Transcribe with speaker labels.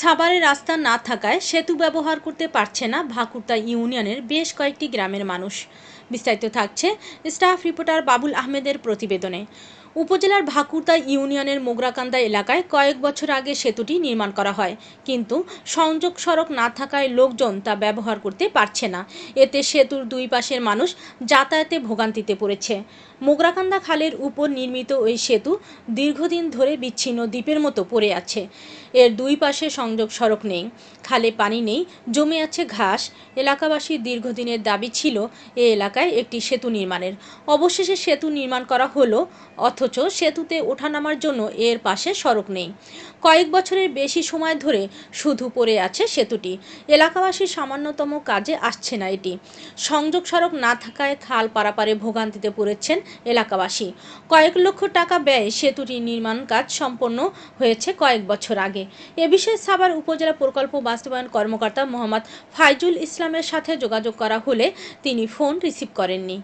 Speaker 1: সাভারে রাস্তা না থাকায় সেতু ব্যবহার করতে পারছে না ভাকুরতা ইউনিয়নের বেশ কয়েকটি গ্রামের মানুষ। বিস্তারিত থাকছে স্টাফ রিপোর্টার বাবুল আহমেদের প্রতিবেদনে। উপজেলার ভাকুরতা ইউনিয়নের মোগরাকান্দা এলাকায় কয়েক বছর আগে সেতুটি নির্মাণ করা হয়, কিন্তু সংযোগ সড়ক না থাকায় লোকজন তা ব্যবহার করতে পারছে না। এতে সেতুর দুই পাশের মানুষ যাতায়াতে ভোগান্তিতে পড়েছে। মোগরাকান্দা খালের উপর নির্মিত ওই সেতু দীর্ঘদিন ধরে বিচ্ছিন্ন দ্বীপের মতো পড়ে আছে। এর দুই পাশে সংযোগ সড়ক নেই, খালে পানি নেই, জমে আছে ঘাস। এলাকাবাসীর দীর্ঘদিনের দাবি ছিল এ এলাকায় একটি সেতু নির্মাণের। অবশেষে সেতু নির্মাণ করা হলো, অথচ সেতুতে ওঠানামার জন্য এর পাশে সড়ক নেই। কয়েক বছরের বেশি সময় ধরে শুধু পড়ে আছে সেতুটি। এলাকাবাসীর সামান্যতম কাজে আসছে না এটি। সংযোগ সড়ক না থাকায় খাল পারাপারে ভোগান্তিতে পড়েছেন এলাকাবাসী। কয়েক লক্ষ টাকা ব্যয়ে সেতুটি নির্মাণ কাজ সম্পন্ন হয়েছে কয়েক বছর আগে। এ বিষয়ে সাভার উপজেলা প্রকল্প বাস্তবায়ন কর্মকর্তা মোহাম্মদ ফাইজুল ইসলামের সাথে যোগাযোগ করা হলে তিনি ফোন রিসিভ করেননি।